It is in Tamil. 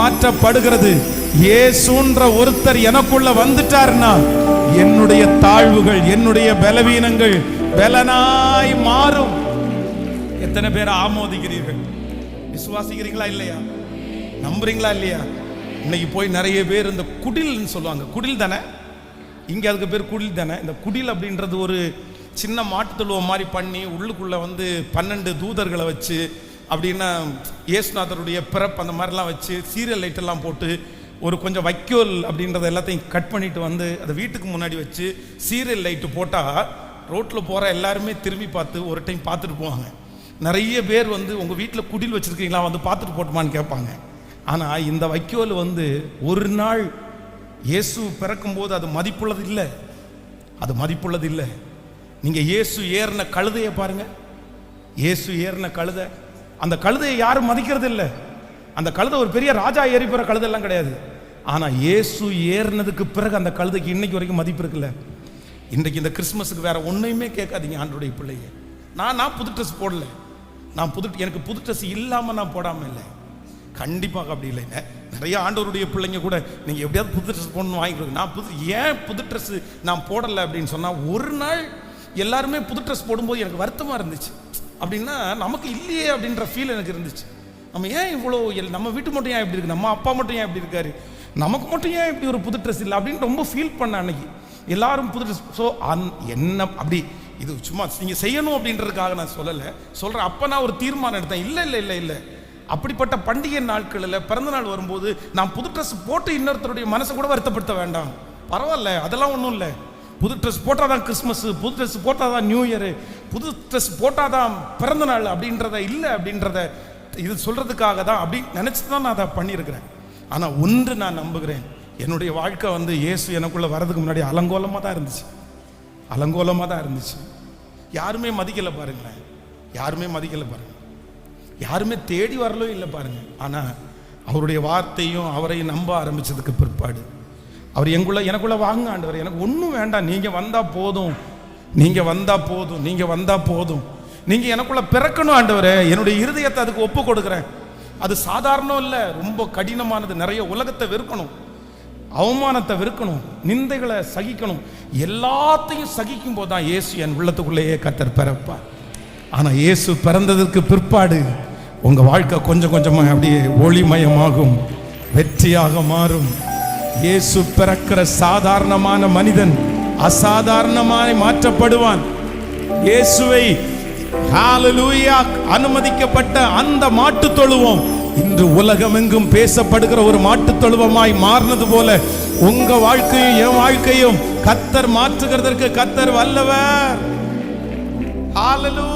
மாற்றப்படுகிறது. ஏசுன்ற ஒருத்தர் எனக்குள்ள வந்துட்டாருன்னா என்னுடைய தாழ்வுகள் என்னுடைய பலவீனங்கள் பலனாய் மாறும். எத்தனை பேர் ஆமோதிக்கிறீர்கள்? விசுவாசிக்கிறீங்களா இல்லையா? நம்புறீங்களா இல்லையா? இன்னைக்கு போய் நிறைய பேர் இந்த குடில்னு சொல்லுவாங்க. குடில் தானே? இங்கே அதுக்கு பேர் குடில் தானே? இந்த குடில் அப்படின்றது ஒரு சின்ன மாட்டு மாதிரி பண்ணி உள்ளுக்குள்ள வந்து பன்னெண்டு தூதர்களை வச்சு அப்படின்னா இயேசுநாதருடைய பிறப்பு அந்த மாதிரிலாம் வச்சு சீரியல் லைட்டெல்லாம் போட்டு ஒரு கொஞ்சம் வைக்கோல் அப்படின்றத எல்லாத்தையும் கட் பண்ணிட்டு வந்து அதை வீட்டுக்கு முன்னாடி வச்சு சீரியல் லைட்டு போட்டால் ரோட்டில் போகிற எல்லாருமே திரும்பி பார்த்து ஒரு டைம் பார்த்துட்டு போவாங்க. நிறைய பேர் வந்து உங்கள் வீட்டில் குடில் வச்சுருக்கீங்களா வந்து பார்த்துட்டு போட்டுமான்னு கேட்பாங்க. ஆனால் இந்த வைக்கோல் வந்து ஒரு நாள் இயேசு பிறக்கும்போது அது மதிப்புள்ளது இல்லை. அது மதிப்புள்ளது இல்லை. நீங்கள் இயேசு ஏறின கழுதையை பாருங்கள் இயேசு ஏறின கழுதை அந்த கழுதையை யாரும் மதிக்கிறது இல்லை அந்த கழுதை ஒரு பெரிய ராஜா ஏறி போகிற கழுதெல்லாம் கிடையாது. ஆனால் இயேசு ஏறினதுக்கு பிறகு அந்த கழுதைக்கு இன்னைக்கு வரைக்கும் மதிப்பு இருக்குல்ல. இன்றைக்கு இந்த கிறிஸ்மஸுக்கு வேற ஒன்றையுமே கேட்காதீங்க ஆண்டுடைய பிள்ளைங்க நான் நான் புது ட்ரெஸ் போடல. நான் புது எனக்கு புது ட்ரெஸ் இல்லாமல் நான் போடாமல் இல்லை. கண்டிப்பாக அப்படி இல்லைங்க நிறைய ஆண்டவருடைய பிள்ளைங்க கூட நீங்கள் எப்படியாவது புது ட்ரெஸ் போடணும் வாங்கி கொடுங்க. நான் புது ஏன் புது ட்ரெஸ் நான் போடலை அப்படின்னு சொன்னால் ஒரு நாள் எல்லாருமே புது ட்ரெஸ் போடும்போது எனக்கு வருத்தமாக இருந்துச்சு. அப்படின்னா நமக்கு இல்லையே அப்படின்ற ஃபீல் எனக்கு இருந்துச்சு. நம்ம ஏன் இவ்வளோ நம்ம வீட்டு மட்டும் ஏன் இப்படி இருக்கு? நம்ம அப்பா மட்டும் ஏன் இப்படி இருக்காரு? நமக்கு மட்டும் ஏன் இப்படி ஒரு புது ட்ரெஸ் இல்லை? அப்படின்னு ரொம்ப ஃபீல் பண்ண அன்னைக்கு. எல்லாரும் புது ட்ரெஸ் ஸோ அந் என்ன அப்படி இது சும்மா நீங்கள் செய்யணும் அப்படின்றதுக்காக நான் சொல்லலை. சொல்கிறேன் அப்போ நான் ஒரு தீர்மானம் எடுத்தேன். இல்லை இல்லை இல்லை இல்லை. அப்படிப்பட்ட பண்டிகை நாட்களில் பிறந்தநாள் வரும்போது நான் புது ட்ரெஸ் போட்டு இன்னொருத்தருடைய மனசை கூட வருத்தப்படுத்த வேண்டாம். பரவாயில்ல அதெல்லாம் ஒன்றும் இல்லை. புது ட்ரெஸ் போட்டால் தான் கிறிஸ்மஸ் புது ட்ரெஸ் போட்டால் தான் நியூ இயரு புது ட்ரெஸ் போட்டால் தான் பிறந்த நாள் அப்படின்றத இல்லை அப்படின்றத இது சொல்கிறதுக்காக தான் அப்படி நினச்சி தான் நான் அதை பண்ணியிருக்கிறேன். ஆனால் ஒன்று நான் நம்புகிறேன். என்னுடைய வாழ்க்கை வந்து இயேசு எனக்குள்ளே வர்றதுக்கு முன்னாடி அலங்கோலமாக தான் இருந்துச்சு. அலங்கோலமாக தான் இருந்துச்சு. யாருமே மதிக்கலை பாருங்களேன். யாருமே மதிக்கலை பாருங்கள் யாருமே தேடி வரலும் இல்லை பாருங்கள் ஆனால் அவருடைய வார்த்தையும் அவரையும் நம்ப ஆரம்பித்ததுக்கு பிற்பாடு. அவர் எங்குள்ள எனக்குள்ளே வாங்க ஆண்டவர் எனக்கு ஒன்றும் வேண்டாம். நீங்கள் வந்தால் போதும். நீங்கள் வந்தால் போதும் நீங்கள் வந்தால் போதும். நீங்கள் எனக்குள்ள பிறக்கணும் ஆண்டவரே. என்னுடைய இருதயத்தை அதுக்கு ஒப்பு கொடுக்குறேன். அது சாதாரணம் இல்லை. ரொம்ப கடினமானது. நிறைய உலகத்தை வெறுக்கணும். அவமானத்தை வெறுக்கணும். நிந்தைகளை சகிக்கணும். எல்லாத்தையும் சகிக்கும் போது தான் இயேசு என் உள்ளத்துக்குள்ளேயே கத்தர் பிறப்பார். ஆனால் இயேசு பிறந்ததற்கு பிற்பாடு உங்கள் வாழ்க்கை கொஞ்சம் கொஞ்சமாக அப்படியே ஒளிமயமாகும். வெற்றியாக மாறும். இயேசு பிறக்கிற சாதாரணமான மனிதன் அசாதாரணமாய் மாற்றப்படுவான். இயேசுவை அனுமதிக்கப்பட்ட அந்த மாட்டு தொழுவம். இன்று உலகமெங்கும் பேசப்படுகிற ஒரு மாட்டு தொழுவமாய் மாறினது போல உங்க வாழ்க்கையும் என் வாழ்க்கையும் கத்தர் மாற்றுகிறதற்கு கத்தர் வல்லவர். ஹாலலூ